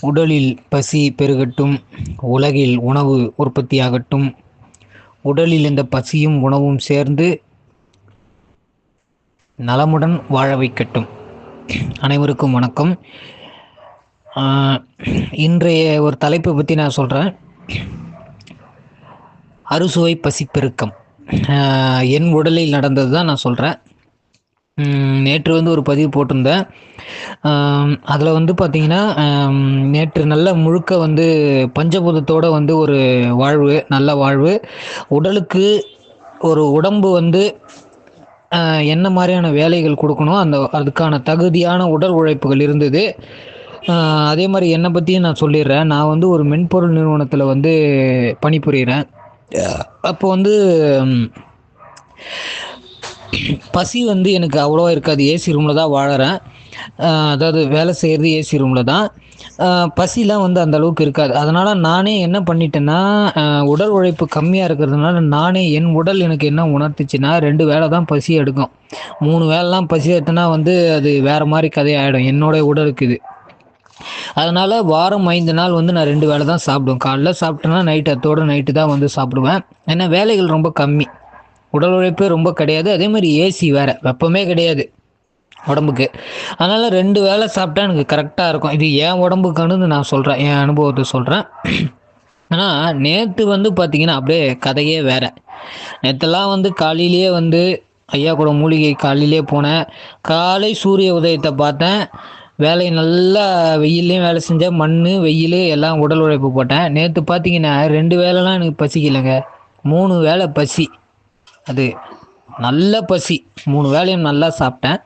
உடலில் பசி பெருகட்டும் உலகில் உணவு உற்பத்தியாகட்டும். உடலில் இந்த பசியும் உணவும் சேர்ந்து நலமுடன் வாழ வைக்கட்டும். அனைவருக்கும் வணக்கம். இன்றைய ஒரு தலைப்பை பற்றி நான் சொல்கிறேன் அறுசுவை பசிப்பெருக்கம். என் உடலில் நடந்தது தான் நான் சொல்கிறேன் நேற்று வந்து ஒரு பதிவு போட்டிருந்தேன். அதில் வந்து பார்த்தீங்கன்னா நேற்று நல்ல முழுக்க வந்து பஞ்சபூதத்தோட வந்து ஒரு வாழ்வு நல்ல வாழ்வு. உடலுக்கு ஒரு உடம்பு வந்து என்ன மாதிரியான வேலைகள் கொடுக்கணும் அந்த அதுக்கான தகுதியான உடல் உழைப்புகள் இருந்தது. அதே மாதிரி என்னை பற்றியும் நான் சொல்லிடுறேன். நான் வந்து ஒரு மென்பொருள் நிறுவனத்தில் வந்து பணிபுரிகிறேன் அப்போ வந்து பசி வந்து எனக்கு அவ்வளோவா இருக்காது. ஏசி ரூமில் தான் வாழறேன். அதாவது வேலை செய்கிறது ஏசி ரூமில் தான். பசிலாம் வந்து அந்த அளவுக்கு இருக்காது. அதனால் நானே என்ன பண்ணிட்டேன்னா உடல் உழைப்பு கம்மியாக இருக்கிறதுனால நானே என் உடல் எனக்கு என்ன உணர்த்துச்சுன்னா ரெண்டு வேளை தான் பசி எடுக்கும். மூணு வேலைலாம் பசி எடுத்தனா வந்து அது வேறு மாதிரி கதையாயிடும். என்னோட உடலுக்கு இது. அதனால் வாரம் ஐந்து நாள் வந்து நான் ரெண்டு வேளை தான் சாப்பிடுவேன். காலைல சாப்பிட்டேன்னா நைட்டு அத்தோட நைட்டு தான் வந்து சாப்பிடுவேன். ஏன்னா வேலைகள் ரொம்ப கம்மி. உடல் உழைப்பே ரொம்ப கிடையாது. அதே மாதிரி ஏசி வேற. வெப்பமே கிடையாது உடம்புக்கு. அதனால் ரெண்டு வேளை சாப்பிட்டா எனக்கு கரெக்டாக இருக்கும். இது என் உடம்புக்கானு நான் சொல்கிறேன் என் அனுபவத்தை சொல்கிறேன் ஆனால் நேற்று வந்து பார்த்தீங்கன்னா அப்படியே கதையே வேற. நேற்றுலாம் வந்து காலையிலேயே வந்து ஐயா கூட மூலிகை காலையிலே போனேன். காலை சூரிய உதயத்தை பார்த்தேன். வேலை நல்லா வெயிலையும் வேலை செஞ்சேன். மண் வெயில் எல்லாம் உடல் உழைப்பு போட்டேன். நேற்று பார்த்தீங்கன்னா ரெண்டு வேலைலாம் எனக்கு பசிக்கலைங்க. மூணு வேளை பசி. அது நல்ல பசி. மூணு வேளையும் நல்லா சாப்பிட்டேன்.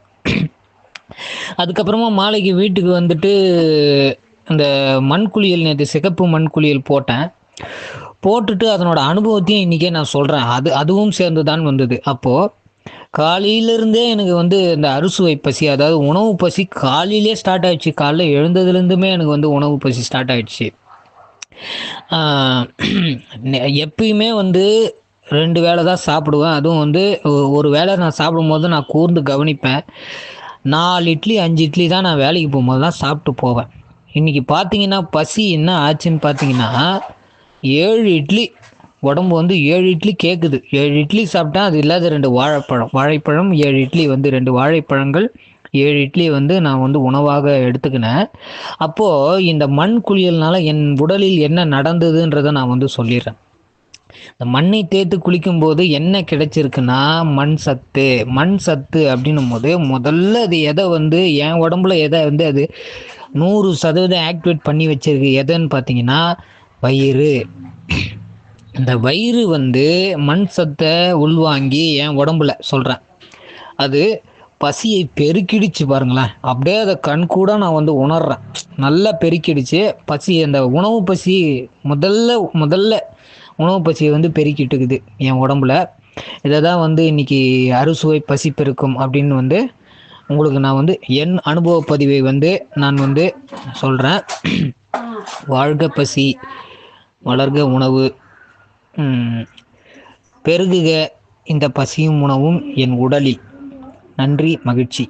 அதுக்கப்புறமா மாலைக்கு வீட்டுக்கு வந்துட்டு இந்த மண்குளியல் நேற்று சிகப்பு மண்குளியல் போட்டேன். போட்டுட்டு அதனோட அனுபவத்தையும் இன்றைக்கே நான் சொல்கிறேன் அது அதுவும் சேர்ந்து தான் வந்தது. அப்போது காலையிலேருந்தே எனக்கு வந்து இந்த அறுசுவை பசி அதாவது உணவு பசி காலையிலே ஸ்டார்ட் ஆயிடுச்சு. காலைல எழுந்ததுலேருந்துமே எனக்கு வந்து உணவு பசி ஸ்டார்ட் ஆயிடுச்சு. எப்பயுமே வந்து ரெண்டு வேளை தான் சாப்பிடுவேன். அதுவும் வந்து ஒரு வேளை நான் சாப்பிடும்போது நான் கூர்ந்து கவனிப்பேன். நாலு இட்லி அஞ்சு இட்லி தான் நான் வேலைக்கு போகும்போது தான் சாப்பிட்டு போவேன். இன்றைக்கி பார்த்தீங்கன்னா பசி என்ன ஆச்சுன்னு பார்த்தீங்கன்னா ஏழு இட்லி உடம்பு வந்து ஏழு இட்லி கேட்குது ஏழு இட்லி சாப்பிட்டா அது இல்லாத ரெண்டு வாழைப்பழம். வாழைப்பழம் ஏழு இட்லி வந்து ரெண்டு வாழைப்பழங்கள் ஏழு இட்லி வந்து நான் வந்து உணவாக எடுத்துக்கினேன். அப்போது இந்த மண் குளியல்னால என் உடலில் என்ன நடந்ததுன்றதை நான் வந்து சொல்லிடுறேன். இந்த மண்ணை தேய்த்து குளிக்கும்போது என்ன கிடைச்சிருக்குன்னா மண் சத்து மண் சத்து அப்படின்னும் போது முதல்ல அது எதை வந்து என் உடம்புல எதை வந்து அது நூறு சதவீதம் ஆக்டிவேட் பண்ணி வச்சிருக்கு. எதைன்னு பார்த்தீங்கன்னா வயிறு. இந்த வயிறு வந்து மண் சத்தை உள்வாங்கி என் உடம்புல சொல்கிறேன் அது பசியை பெருக்கிடுச்சு பாருங்களேன். அப்படியே அதை கண் கூட நான் வந்து உணர்றேன். நல்லா பெருக்கிடுச்சு. பசி அந்த உணவு பசி முதல்ல முதல்ல உணவு பசியை வந்து பெருக்கிட்டு இருக்குது என் உடம்புல. இதை தான் வந்து இன்னைக்கு அறுசுவை பசி பெருக்கும் அப்படின்னு வந்து உங்களுக்கு நான் வந்து என் அனுபவ பதிவை வந்து நான் வந்து சொல்கிறேன் வாழ்க பசி வளர்க உணவு பெருகுக இந்த பசியும் உணவும் என் உடலில். நன்றி மகிழ்ச்சி.